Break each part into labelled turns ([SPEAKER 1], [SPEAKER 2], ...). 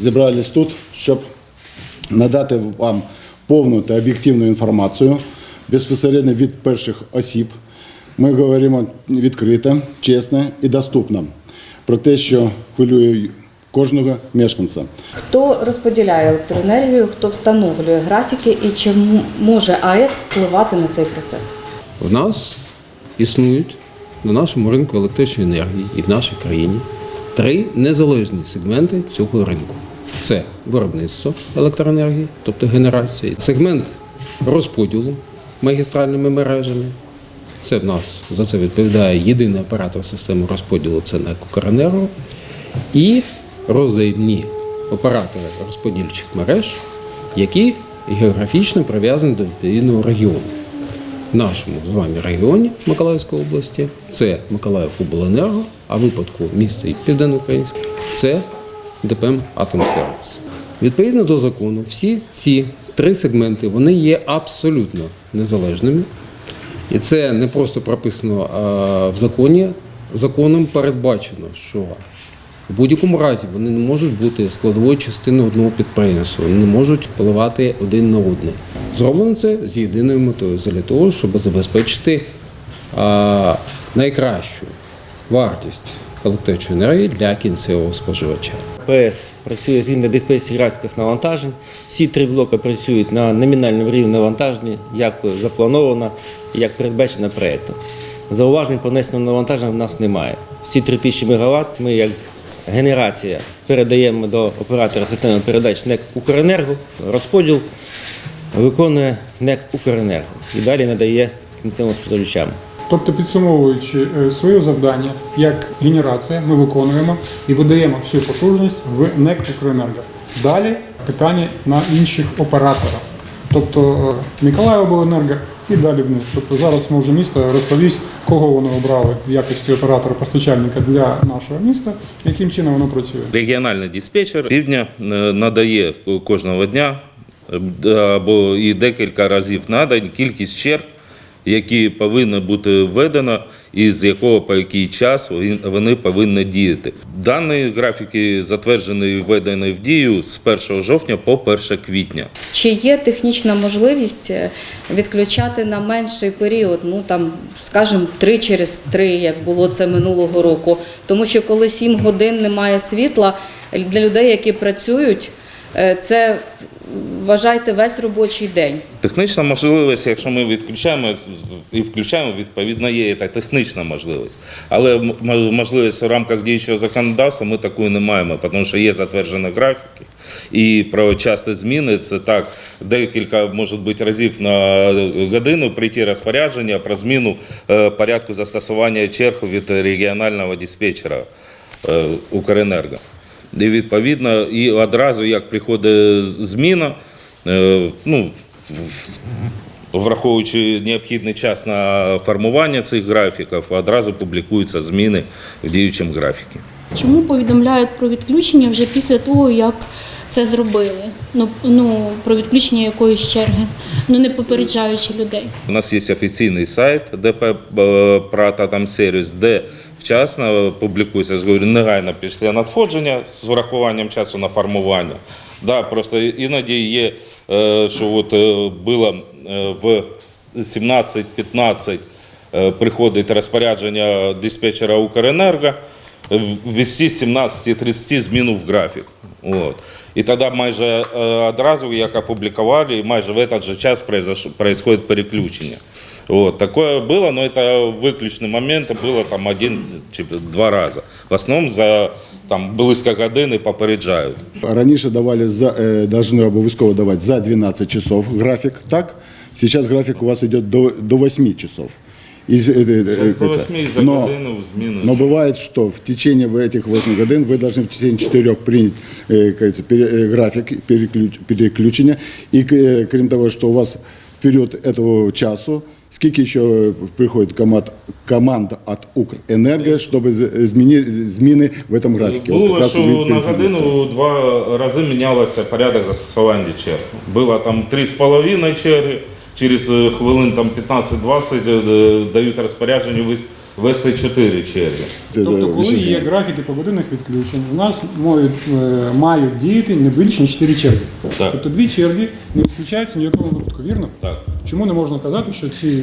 [SPEAKER 1] зібрались тут, щоб надати вам повну та об'єктивну інформацію безпосередньо від перших осіб. Ми говоримо відкрито, чесно і доступно про те, що хвилює кожного мешканця.
[SPEAKER 2] Хто розподіляє електроенергію, хто встановлює графіки і чи може АЕС впливати на цей процес?
[SPEAKER 3] В нас існують на нашому ринку електричної енергії і в нашій країні три незалежні сегменти цього ринку: це виробництво електроенергії, тобто генерація, сегмент розподілу магістральними мережами. Це в нас за це відповідає єдиний оператор системи розподілу це НЕК «Укренерго» і роздаємні оператори розподільчих мереж, які географічно прив'язані до відповідного регіону. В нашому з вами регіоні Миколаївської області це Миколаїв обленерго, а в випадку міста Південноукраїнськ це ДПМ Атомсервіс. Відповідно до закону, всі ці три сегменти вони є абсолютно незалежними. І це не просто прописано в законі. Законом передбачено, що в будь-якому разі вони не можуть бути складовою частиною одного підприємства, вони не можуть впливати один на одне. Зроблено це з єдиною метою для того, щоб забезпечити найкращу вартість електричної енергії для кінцевого споживача.
[SPEAKER 4] ПС працює згідно диспетчерських графіків навантажень. Всі три блоки працюють на номінальному рівні навантаження, як заплановано, як передбачено проєктом. Зауважень по навантаження в нас немає. Всі 3000 МВт ми як генерація передаємо до оператора системи передач НЕК Укренерго. Розподіл виконує НЕК Укренерго і далі надає кінцевим споживачам.
[SPEAKER 5] Тобто, підсумовуючи е, своє завдання як генерація, ми виконуємо і видаємо всю потужність в НЕК «Укренерго». Далі питання на інших операторів. Тобто е, Миколаївобленерго і далі вниз. Тобто зараз може місто розповість, кого вони обрали в якості оператора постачальника для нашого міста, яким чином воно працює.
[SPEAKER 6] Регіональний диспетчер півдня е, надає кожного дня або і декілька разів на день кількість черг, які повинні бути введено, і з якого по який час вони повинні діяти. Дані графіки затверджені і введені в дію з 1 жовтня по 1 квітня.
[SPEAKER 2] Чи є технічна можливість е, відключати на менший період, ну там, скажімо, три через три, як було це минулого року? Тому що коли 7 годин немає світла, для людей, які працюють, е, це вважайте весь робочий день.
[SPEAKER 6] Технічна можливість, якщо ми відключаємо і включаємо, відповідно є та технічна можливість. Але можливість в рамках діючого законодавства ми такої не маємо, тому що є затверджені графіки. І про часті зміни це так, декілька може бути разів на годину прийти розпорядження про зміну е, порядку застосування черг від регіонального диспетчера е, Укренерго. І відповідно, і одразу як приходить зміна, е, ну, враховуючи необхідний час на формування цих графіків, одразу публікуються зміни в діючому графіку.
[SPEAKER 7] Чому повідомляють про відключення вже після того, як це зробили? Ну, ну про відключення якоїсь черги, ну не попереджаючи людей.
[SPEAKER 6] У нас є офіційний сайт ДП е, Прата там сервіс, де вчасно публікується, я говорю, негайно після надходження з врахуванням часу на формування. Да, просто іноді є, е, що от е, було е, в 17-15 е, приходить розпорядження диспетчера Укренерго, ввести з 17.30 зміну в графік. От. І тоді майже е, одразу, як опублікували, майже в этот же час произош- происходит переключення. Вот. Такое было, но это выключный момент, было там один чи два рази. В основному за там, близько години попереджають.
[SPEAKER 1] Раніше давали за, е, должны обов'язково давати за 12 часов графік, так? Сейчас графік у вас йде до, до 8 часов. І, е, е, е,
[SPEAKER 6] До
[SPEAKER 1] це.
[SPEAKER 6] 8 за
[SPEAKER 1] Но-
[SPEAKER 6] годину зміни.
[SPEAKER 1] Но бывает, что в течение в этих 8 годин вы должны в течение 4 принять э, как говорится, пере- э, график переключ- переключения. И к- э, кроме того, что у вас в период этого часу, сколько еще э, приходит команд, команд от Укрэнерго, чтобы з- зміни, зміни в этом графике? Вот как
[SPEAKER 6] Було,
[SPEAKER 1] раз
[SPEAKER 6] що
[SPEAKER 1] вы
[SPEAKER 6] на
[SPEAKER 1] перейдете
[SPEAKER 6] годину два рази мінялося порядок застосування черг. Було там 3,5 черги, через е, хвилин там 15-20 е, дають розпорядження вис- вести чотири черги.
[SPEAKER 5] Тобто, коли є графіки погодинних відключень, у нас мають, е, мають діяти не більше ніж 4 черги.
[SPEAKER 6] Так.
[SPEAKER 5] Тобто дві черги не відключаються ні в випадку, вірно?
[SPEAKER 6] Так.
[SPEAKER 5] Чому не можна казати, що ці е,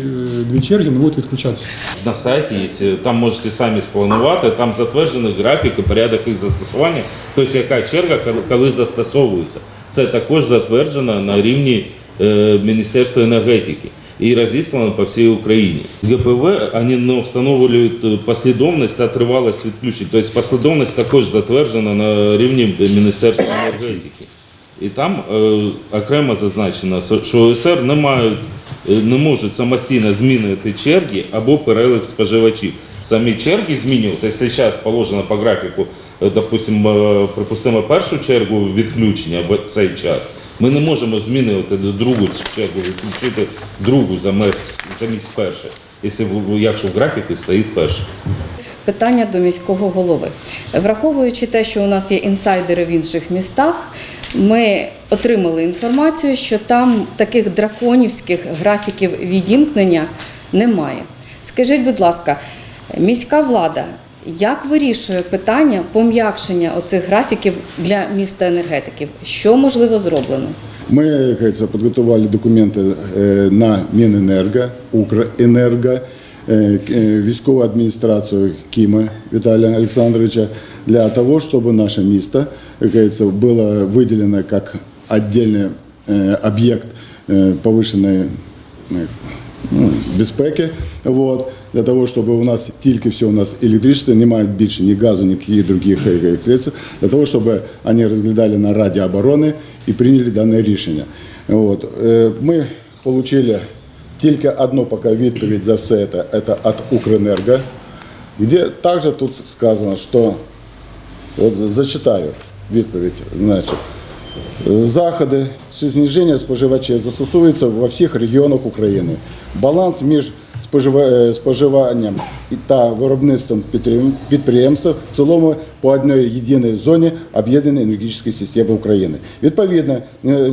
[SPEAKER 5] дві черги не будуть відключатися?
[SPEAKER 6] На сайті є, там можете самі спланувати, там затверджений графік і порядок їх застосування, тобто яка черга коли- коли застосовується. Це також затверджено на рівні е, Міністерства енергетики і розіслано по всій Україні. ГПВ вони не встановлюють е, послідовність та тривалість відключень. Тобто послідовність також затверджена на рівні Міністерства енергетики. І там е, окремо зазначено, що ОСР не мають е, не можуть самостійно змінити черги або перелік споживачів. Самі черги змінювати, якщо положено по графіку, е, допустимо, е, припустимо першу чергу відключення в цей час. Ми не можемо змінювати другу чергу, відключити другу замість, замість першої, якщо якщо в графіку стоїть перша.
[SPEAKER 2] Питання до міського голови. Враховуючи те, що у нас є інсайдери в інших містах, ми отримали інформацію, що там таких драконівських графіків відімкнення немає. Скажіть, будь ласка, міська влада як вирішує питання пом'якшення оцих графіків для міста енергетиків? Що можливо зроблено?
[SPEAKER 1] Мы, как говорится, подготовили документы э, на Минэнерго, Укрэнерго, э, к- э, військову адміністрацію Кима Виталия Александровича для того, чтобы наше место, как говорится, было выделено как отдельный э, объект э, повышенной э, ну, безпеки. Вот, для того, щоб у нас тільки все у нас електричество, немає більше ні газу, ніяких других е, средств, для того, щоб вони розглядали на Раді оборони і прийняли дане рішення. От. Е, Ми отримали тільки одну поки відповідь за все це, це від Укренерго, де також тут сказано, що, от зачитаю відповідь, значить, Заходи з зниження споживачів застосовуються во всіх регіонах України. Баланс між спожива- е, споживанням. і- та виробництвом підприємств в цілому по одній єдиній зоні об'єднаної енергетичної системи України. Відповідно,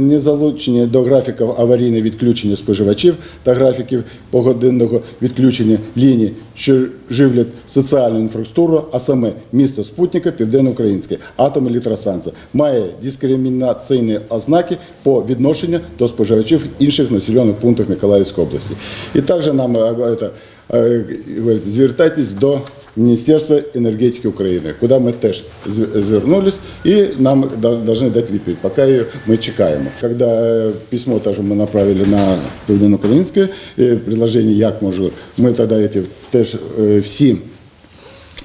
[SPEAKER 1] не залучені до графіків аварійне відключення споживачів та графіків погодинного відключення ліній, що живлять соціальну інфраструктуру, а саме місто спутника Південноукраїнське, атомелектростанція, має дискримінаційні ознаки по відношенню до споживачів інших населених пунктів Миколаївської області. І також нам е, це, е, говорить, звертайтесь до Міністерства енергетики України, куди ми теж з- звернулись, і нам да- должны дати відповідь. Поки її ми чекаємо. Коли е, письмо теж ми направили на Південноукраїнське е, предложення, як може, ми тоді ці теж е, всі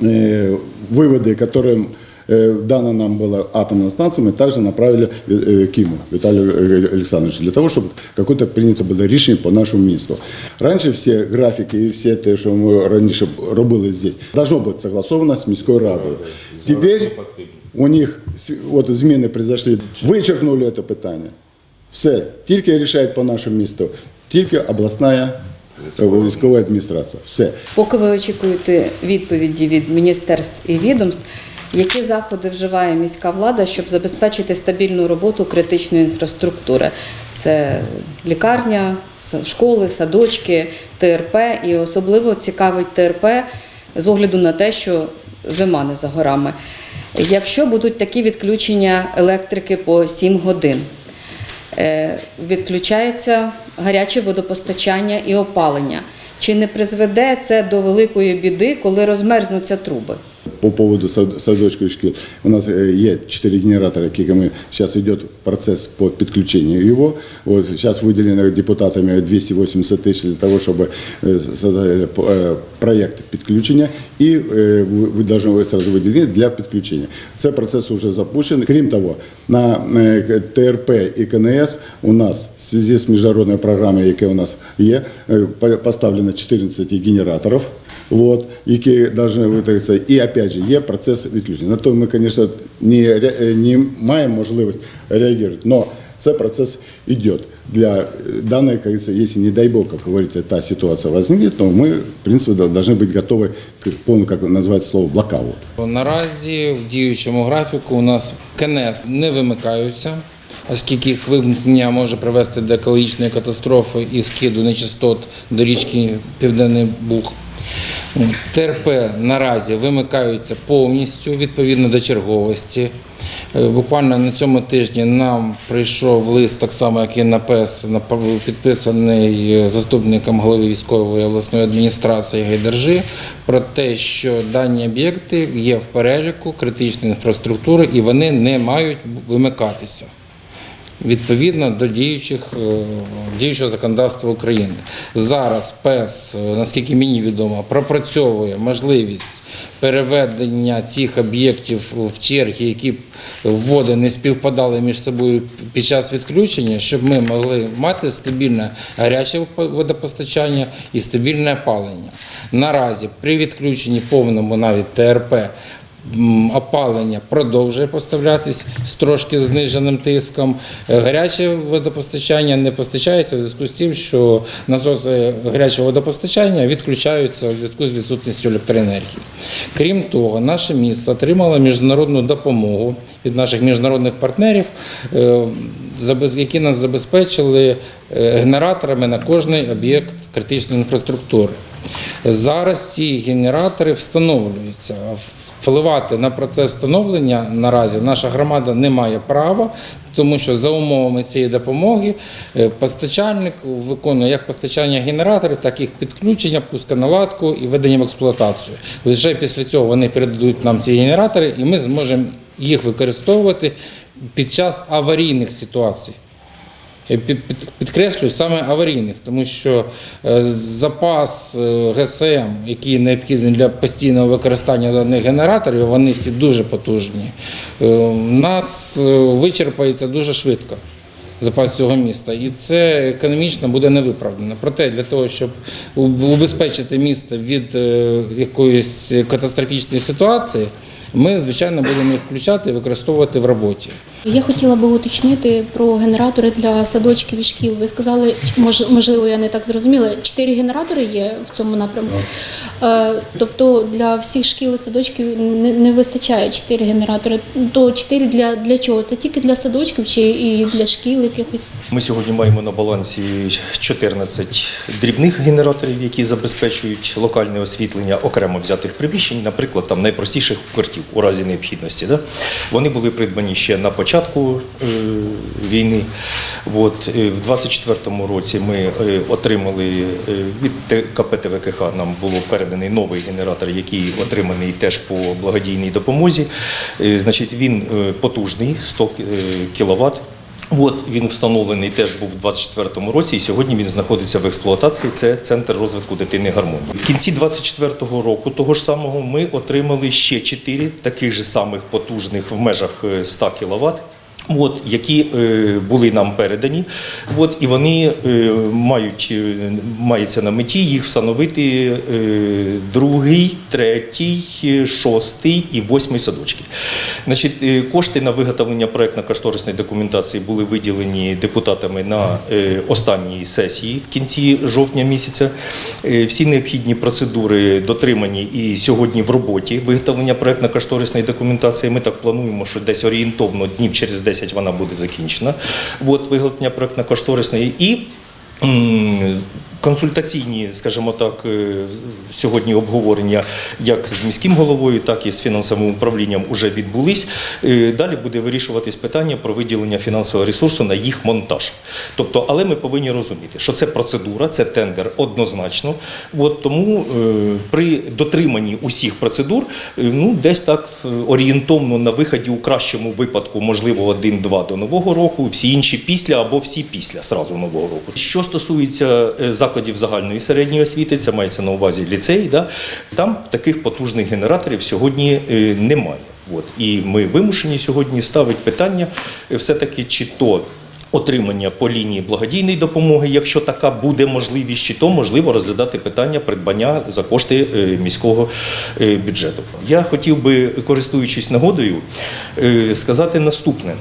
[SPEAKER 1] э, выводы, которые э, дано нам было атомная станция, мы также направили э, Киму Виталию э, Александровичу, для того, чтобы какое-то принято было решение по нашему месту. Раньше все графики и все те, что мы раньше робили здесь, должно быть согласовано с міською радою. Теперь у них с- вот зміни произошли, вичеркнули это питання. Все, тільки рішають по нашому місту, тільки обласна е, військова адміністрація. Все.
[SPEAKER 2] Поки ви очікуєте відповіді від міністерств і відомств, які заходи вживає міська влада, щоб забезпечити стабільну роботу критичної інфраструктури? Це лікарня, школи, садочки, ТРП, і особливо цікавить ТРП з огляду на те, що зима не за горами. Якщо будуть такі відключення електрики по 7 годин, е, відключається гаряче водопостачання і опалення. Чи не призведе це до великої біди, коли розмерзнуться труби?
[SPEAKER 1] по поводу сад- садочков и школ. У нас э, есть 4 генератора, которые мы, сейчас идет процесс по подключению его. Вот, сейчас выделено депутатами 280 тысяч для того, чтобы э, создали э, проект подключения и э, вы вы должны его сразу выделить для подключения. Цей процесс уже запущен. Крім того, на э, ТРП і КНС у нас в связи з міжнародною програмою, яка у нас є, е, по- поставлено 14 генераторів, вот, які должны витратитися. І опять же, є процес відключення. На то ми, звісно, не, ре- е, не маємо можливість реагувати, но цей процес йде. Для э, данной, как говорится, если, не дай бог, как говорится, та ситуация возникнет, то мы, в принципе, да- должны быть готовы к полному, как назвать слово, блокаут.
[SPEAKER 8] Наразі в діючому графіку у нас КНС не вимикаються, оскільки їх вимкнення може привести до екологічної катастрофи і скиду нечистот до річки Південний Буг. ТРП наразі вимикаються повністю відповідно до черговості. Е, Буквально на цьому тижні нам прийшов лист, так само як і на ПЕС, підписаний е, заступником голови військової обласної адміністрації Гайдержи, про те, що дані об'єкти є в переліку критичної інфраструктури і вони не мають вимикатися відповідно до діючих, е, діючого законодавства України. Зараз ПЕС, е, наскільки мені відомо, пропрацьовує можливість переведення цих об'єктів в черги, які вводи не співпадали між собою під час відключення, щоб ми могли мати стабільне гаряче водопостачання і стабільне опалення. Наразі при відключенні повному навіть ТРП Опалення продовжує поставлятись з трошки зниженим тиском. Е, Гаряче водопостачання не постачається в зв'язку з тим, що насоси гарячого водопостачання відключаються у зв'язку з відсутністю електроенергії. Крім того, наше місто отримало міжнародну допомогу від наших міжнародних партнерів, е, які нас забезпечили е, генераторами на кожний об'єкт критичної інфраструктури. Зараз ці генератори встановлюються. Впливати на процес встановлення наразі наша громада не має права, тому що за умовами цієї допомоги е, постачальник виконує як постачання генераторів, так і їх підключення, пусконаладку і введення в експлуатацію. Лише після цього вони передадуть нам ці генератори, і ми зможемо їх використовувати під час аварійних ситуацій. Підкреслюю саме аварійних, тому що е, запас е, ГСМ, який необхідний для постійного використання даних генераторів, вони всі дуже потужні. Е, нас вичерпається дуже швидко запас цього міста, і це економічно буде невиправдано. Проте для того, щоб убезпечити місто від якоїсь катастрофічної ситуації, ми, звичайно, будемо їх включати і використовувати в роботі.
[SPEAKER 7] Я хотіла би уточнити про генератори для садочків і шкіл. Ви сказали, можливо, я не так зрозуміла. Чотири генератори є в цьому напрямку. Е, Тобто для всіх шкіл і садочків не, вистачає чотири генератори. То чотири для, для чого? Це тільки для садочків чи і для шкіл якихось?
[SPEAKER 9] Ми сьогодні маємо на балансі 14 дрібних генераторів, які забезпечують локальне освітлення окремо взятих приміщень, наприклад, там найпростіших укриттів у разі необхідності. Да? Вони були придбані ще на початку е, війни. От, е, в 24-му році ми е, отримали від КП ТВКХ нам було переданий новий генератор, який отриманий теж по благодійній допомозі. Значить, він потужний, 100 кВт. От він встановлений теж був у 24-му році, і сьогодні він знаходиться в експлуатації. Це центр розвитку дитини гармонії. В кінці 24-го року, того ж самого, ми отримали ще 4 таких же самих потужних в межах е, 100 кВт. От, які е, були нам передані, от, і вони е, мають, е, мається на меті їх встановити е, другий, третій, е, шостий і восьмий садочки. Значить, е, кошти на виготовлення проєктно-кошторисної документації були виділені депутатами на е, останній сесії в кінці жовтня місяця. Е, Всі необхідні процедури дотримані і сьогодні в роботі виготовлення проєктно-кошторисної документації. Ми так плануємо, що десь орієнтовно днів через 10 вона буде закінчена. От виготовлення проєктно-кошторисної і консультаційні, скажімо так, е, сьогодні обговорення як з міським головою, так і з фінансовим управлінням вже відбулись. Е, Далі буде вирішуватись питання про виділення фінансового ресурсу на їх монтаж. Тобто, але ми повинні розуміти, що це процедура, це тендер однозначно. От тому е, при дотриманні усіх процедур, ну десь так орієнтовно на виході у кращому випадку, можливо, один-два до нового року, всі інші після або всі після сразу нового року. Що стосується е, закладів загальної середньої освіти, це мається на увазі ліцей, да, там таких потужних генераторів сьогодні е, немає. От. І ми вимушені сьогодні ставити питання е, все-таки, чи то отримання по лінії благодійної допомоги, якщо така буде можливість, чи то можливо розглядати питання придбання за кошти е, міського бюджету. Я хотів би, користуючись нагодою, сказати наступне.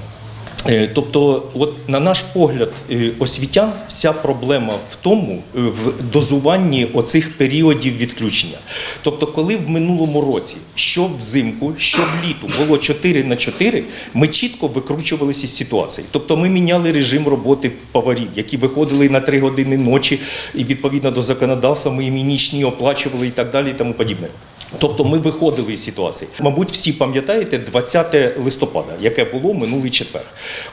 [SPEAKER 9] Е, Тобто, от на наш погляд, е, освітян, вся проблема в тому, е, в дозуванні оцих періодів відключення. Тобто, коли в минулому році, що взимку, що вліту було 4 на 4, ми чітко викручувалися з ситуації. Тобто ми міняли режим роботи поварів, які виходили на 3 години ночі, і відповідно до законодавства ми їм нічні оплачували і так далі, і тому подібне. Тобто ми виходили із ситуації. Мабуть, всі пам'ятаєте 20 листопада, яке було минулий четвер,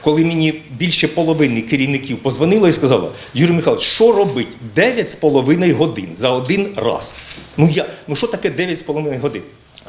[SPEAKER 9] коли мені більше половини керівників позвонило і сказало, Юрій Михайлович, що робить 9,5 годин за один раз? Ну я ну що таке 9,5 годин?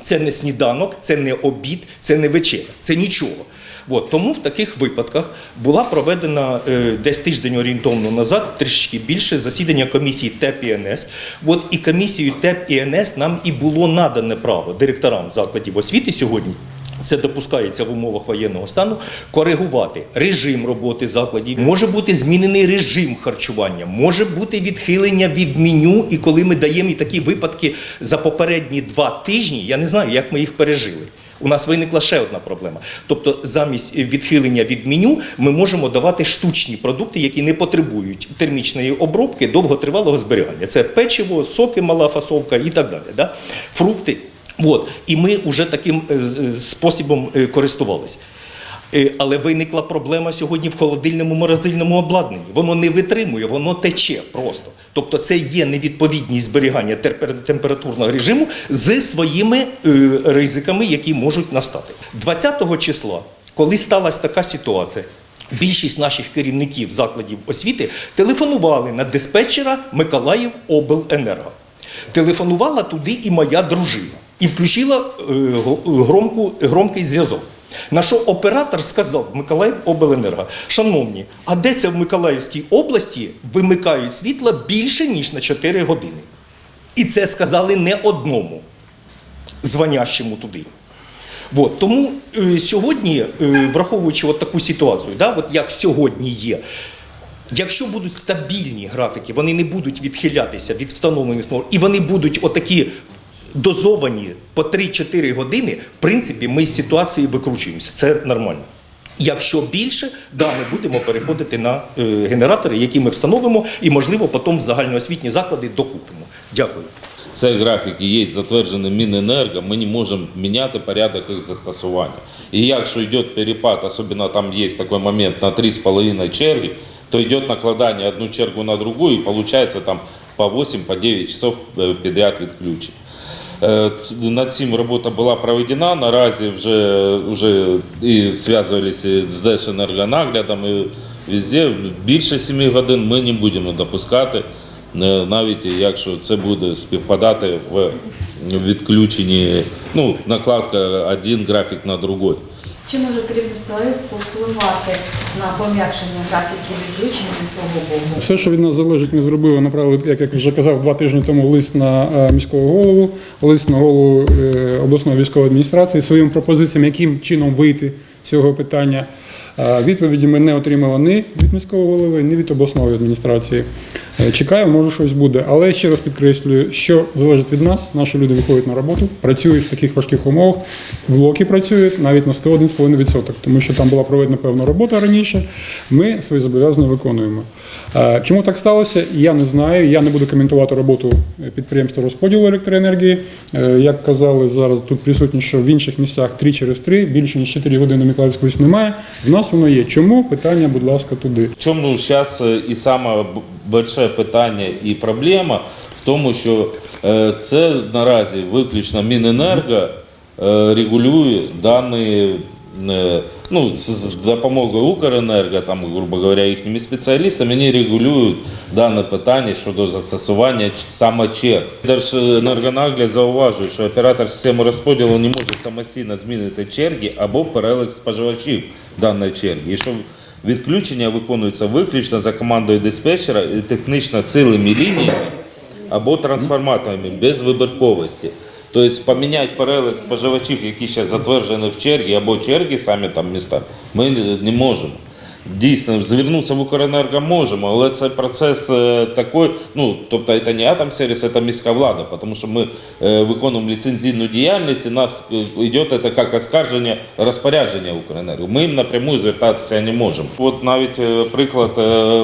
[SPEAKER 9] Це не сніданок, це не обід, це не вечеря, це нічого. От, тому в таких випадках була проведена е, десь тиждень орієнтовно назад, трішки більше засідання комісії ТЕП і НС. От і комісією ТЕП і НС нам і було надане право директорам закладів освіти сьогодні. Це допускається в умовах воєнного стану коригувати режим роботи закладів. Може бути змінений режим харчування, може бути відхилення від меню. І коли ми даємо такі випадки за попередні два тижні, я не знаю, як ми їх пережили. У нас виникла ще одна проблема. Тобто, замість відхилення від меню ми можемо давати штучні продукти, які не потребують термічної обробки довготривалого зберігання. Це печиво, соки, мала фасовка і так далі. Да? Фрукти. От. І ми вже таким е, е, способом е, користувалися. Е, Але виникла проблема сьогодні в холодильному морозильному обладнанні. Воно не витримує, воно тече просто. Тобто це є невідповідність зберігання температурного режиму з своїми е, ризиками, які можуть настати. 20 числа, коли сталася така ситуація, більшість наших керівників закладів освіти телефонували на диспетчера Миколаїв Обленерго. Телефонувала туди і моя дружина і включила е, громку, громкий зв'язок. На що оператор сказав Миколаїв Обленерго, шановні, а де це в Миколаївській області вимикають світло більше, ніж на 4 години? І це сказали не одному звонящому туди. От, тому е, сьогодні, е, враховуючи от таку ситуацію, да, от як сьогодні є, якщо будуть стабільні графіки, вони не будуть відхилятися від встановлених норм, і вони будуть отакі дозовані по 3-4 години, в принципі, ми з ситуації викручуємося. Це нормально. Якщо більше, да, ми будемо переходити на е, генератори, які ми встановимо, і, можливо, потім в загальноосвітні заклади докупимо. Дякую.
[SPEAKER 6] Це графіки є затверджені Міненерго, ми не можемо міняти порядок їх застосування. І якщо йде перепад, особливо там є такий момент на 3,5 черги, то йде накладання одну чергу на другу, і виходить там по 8 по 9 часов е, підряд відключень. Е, Над цим робота була проведена. Наразі вже, вже і зв'язувалися з Держенергонаглядом, і везде більше 7 годин ми не будемо допускати, е, навіть якщо це буде співпадати в відключенні, ну, накладка один графік на другий.
[SPEAKER 2] Чи може керівництво АЕС повпливати на пом'якшення графіків відключення зі свого боку?
[SPEAKER 5] Все, що від нас залежить, ми зробили, направили, як я вже казав, два тижні тому лист на е, міського голову, лист на голову е, обласної військової адміністрації зі своїми пропозиціями, яким чином вийти з цього питання. Е, Відповіді ми не отримали ні від міського голови, ні від обласної адміністрації. Е, Чекаємо, може щось буде. Але ще раз підкреслюю, що залежить від нас, наші люди виходять на роботу, працюють в таких важких умовах. Блоки працюють навіть на 101,5%, тому що там була проведена певна робота раніше. Ми свої зобов'язання виконуємо. Е, Чому так сталося? Я не знаю. Я не буду коментувати роботу підприємства розподілу електроенергії. Е, Як казали зараз, тут присутні, що в інших місцях 3 через 3, більше ніж 4 години Миколаївської немає. В нас воно є. Чому? Питання, будь ласка, туди.
[SPEAKER 6] Чому зараз і саме большое питання і проблема в тому, що е, це наразі виключно Міненерго е, регулює дані. е, Ну, з допомогою Укренерго, там, грубо говоря, їхніми спеціалістами, вони регулюють дане питання щодо застосування саме черг. Держенергонагляд зауважує, що оператор системи розподілу не може самостійно змінити черги або перелік споживачів даної черги. І що Відключення виконується виключно за командою диспетчера і технічно цілими лініями або трансформаторами без вибірковості. Тобто поміняти перелік споживачів, які ще затверджені в чергі, або черги самі там міста, ми не можемо. Дійсно, звернутися в Укренерго можемо, але це процес е, такий, ну, тобто це не атомсервіс, це міська влада, тому що ми е, виконуємо ліцензійну діяльність, і нас е, йде це як оскарження розпорядження Укренерго. Ми їм напряму звертатися не можемо. От навіть приклад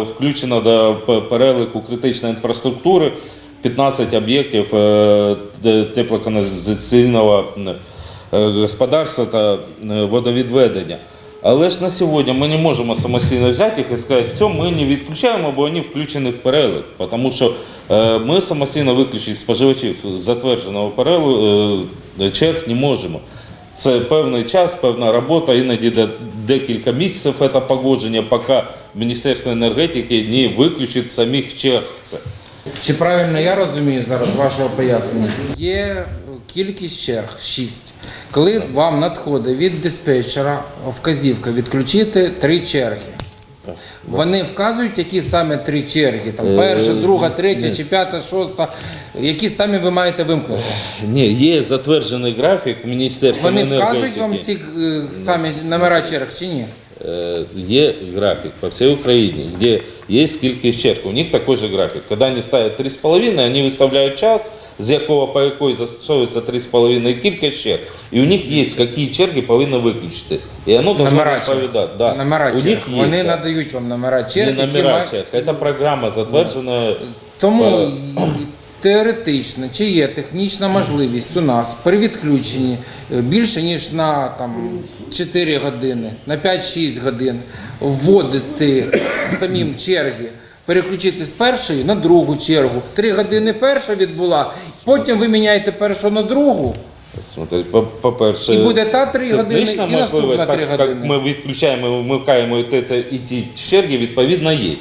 [SPEAKER 6] включено до п- переліку критичної інфраструктури 15 об'єктів теплоканалізаційного господарства та водовідведення. Але ж на сьогодні ми не можемо самостійно взяти їх і сказати, все, ми не відключаємо, бо вони включені в перелік. Тому що е, ми самостійно виключити споживачів з затвердженого переліку е, черг не можемо. Це певний час, певна робота, іноді де- декілька місяців це погодження, поки Міністерство енергетики не виключить самих черг.
[SPEAKER 8] Чи правильно я розумію зараз вашого пояснення? Є кількість черг 6. Коли вам надходить від диспетчера вказівка відключити три черги. Вони вказують, які саме три черги, там перша, друга, третя чи п'ята, шоста, які самі ви маєте вимкнути.
[SPEAKER 6] Ні, є затверджений графік Міністерства
[SPEAKER 8] Вони вказують вам ці е, самі номера черг чи ні?
[SPEAKER 6] Э, Є график по всей Украине, где есть кількість черг. У них такой же график. Когда они ставят 3,5, они выставляют час, з якого по якої застосовується 3,5 кількість черг. І у них є, які черги повинні виключити. І воно должно відповідати. Да.
[SPEAKER 8] Номера
[SPEAKER 6] у
[SPEAKER 8] черг.
[SPEAKER 6] них є,
[SPEAKER 8] Вони
[SPEAKER 6] да.
[SPEAKER 8] надають вам номера черг,
[SPEAKER 6] Не
[SPEAKER 8] які
[SPEAKER 6] номера
[SPEAKER 8] мають.
[SPEAKER 6] черг. Это программа затверджена.
[SPEAKER 8] Тому теоретично, чи є технічна можливість у нас при відключенні е, більше ніж на там, 4 години, на 5-6 годин вводити самим черги, переключити з першої на другу чергу. Три години перша відбула, потім ви міняєте першу на другу.
[SPEAKER 6] Смотри, по- по-перше,
[SPEAKER 8] І буде та три години,
[SPEAKER 6] технічна
[SPEAKER 8] і наступна
[SPEAKER 6] можливість,
[SPEAKER 8] три
[SPEAKER 6] так,
[SPEAKER 8] години.
[SPEAKER 6] Ми відключаємо, вмикаємо і те- і ті черги, відповідно, є.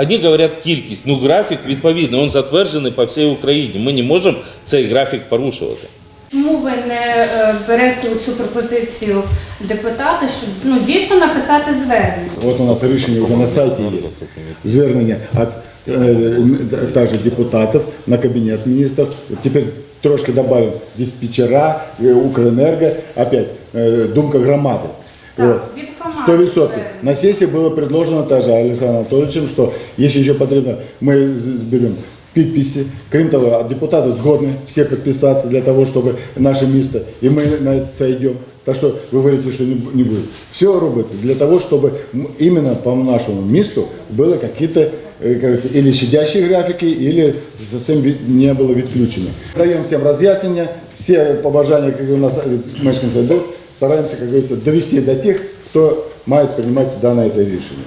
[SPEAKER 6] Одні говорять кількість, ну графік відповідний, він затверджений по всій Україні. Ми не можемо цей графік порушувати.
[SPEAKER 10] Чому ви не е, берете цю пропозицію депутата, щоб ну дійсно написати звернення?
[SPEAKER 1] Вот у нас рішення вже на сайті є. Звернення від е, також депутатів на кабінет міністрів. Тепер трошки добавим диспетчера, е, Укренерго, опять думка громади.
[SPEAKER 10] Так, від громади.
[SPEAKER 1] На сессии было предложено также Александром Анатольевичем, что если еще потребно, мы берем подписи. Крім того, депутати згодні всі підписатися для того, щоб наше місто, і ми на це йдемо. Так що ви говорите, що не бу- не буде. Все робиться для того, щоб м- іменно по нашому місту були якісь, е, як говориться, или щадящі графіки, или зовсім від- не було відключення. Даємо всім роз'яснення, всі побажання, які у нас від мешканців йдуть, стараємося, як говориться, довести до тих, хто має приймати дане це рішення.